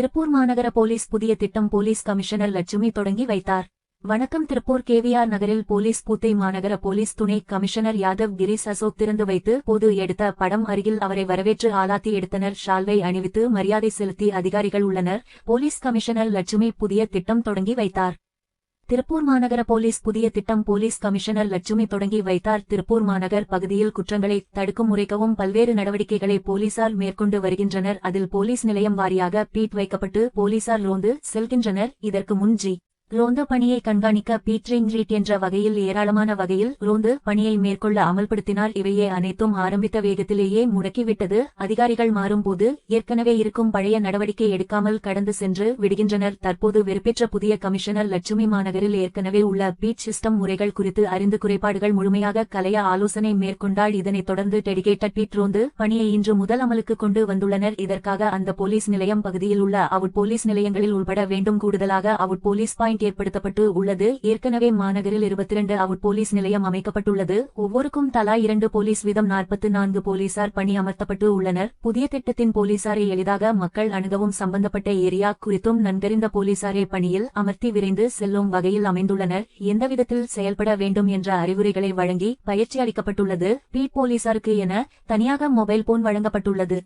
திருப்பூர் மாநகர போலீஸ் புதிய திட்டம் போலீஸ் கமிஷனர் லட்சுமி தொடங்கி வைத்தார். வணக்கம் திருப்பூர் கேவிஆர் நகரில் போலீஸ் பூத்தை மாநகர போலீஸ் துணை கமிஷனர் யாதவ் கிரீஷ் அசோக் திறந்து வைத்து போது எடுத்த படம் அருகில் அவரை வரவேற்று ஆலாத்தி எடுத்தனர். ஷால்வை அணிவித்து மரியாதை செலுத்தி அதிகாரிகள் உள்ளனர். போலீஸ் கமிஷனர் லட்சுமி புதிய திட்டம் தொடங்கி வைத்தார். திருப்பூர் மாநகர போலீஸ் புதிய திட்டம் போலீஸ் கமிஷனர் லட்சுமி தொடங்கி வைத்தார். திருப்பூர் மாநகர் பகுதியில் குற்றங்களை தடுக்கும் முறைக்கவும் பல்வேறு நடவடிக்கைகளை போலீசார் மேற்கொண்டு வருகின்றனர். அதில் போலீஸ் நிலையம் வாரியாக பீட் வைக்கப்பட்டு போலீசார் ரோந்து செல்கின்றனர். இதற்கு முன் ஜி. ரோந்து பணியை கண்காணிக்க பீட்ரிங் ரீட் என்ற வகையில் ஏராளமான வகையில் ரோந்து பணியை மேற்கொள்ள அமல்படுத்தினால் இவையே அனைத்தும் ஆரம்பித்த வேகத்திலேயே முடக்கிவிட்டது. அதிகாரிகள் மாறும்போது ஏற்கனவே இருக்கும் பழைய நடவடிக்கை எடுக்காமல் கடந்து சென்று விடுகின்றனர். தற்போது வெறுப்பேற்ற புதிய கமிஷனர் லட்சுமி மாநகரில் ஏற்கனவே உள்ள பீட் சிஸ்டம் முறைகள் குறித்து அறிந்து குறைபாடுகள் முழுமையாக கலைய ஆலோசனை மேற்கொண்டால் இதனைத் தொடர்ந்து டெடிகேட்டட் பீட் ரோந்து பணியை இன்று முதல் அமலுக்கு கொண்டு வந்துள்ளனர். இதற்காக அந்த போலீஸ் நிலையம் பகுதியில் உள்ள அவுட் போலீஸ் நிலையங்களில் உள்பட வேண்டும். கூடுதலாக அவுட் போலீஸ் பாயிண்ட் ஏற்படுத்தப்பட்டு உள்ளது. ஏற்கனவே மாநகரில் இருபத்தி இரண்டு அவுட் போலீஸ் நிலையம் அமைக்கப்பட்டுள்ளது. ஒவ்வொருக்கும் தலா இரண்டு போலீஸ் வீதம் நாற்பத்து நான்கு போலீசார் பணி அமர்த்தப்பட்டு உள்ளனர். புதிய திட்டத்தின் போலீசாரை எளிதாக மக்கள் அணுகவும் சம்பந்தப்பட்ட ஏரியா குறித்தும் நன்கறிந்த போலீசாரை பணியில் அமர்த்தி விரைந்து செல்லும் வகையில் அமைந்துள்ளனர். எந்தவிதத்தில் செயல்பட வேண்டும் என்ற அறிவுரைகளை வழங்கி பயிற்சி அளிக்கப்பட்டுள்ளது. பீட் போலீசாருக்கு என தனியாக மொபைல் போன் வழங்கப்பட்டுள்ளது.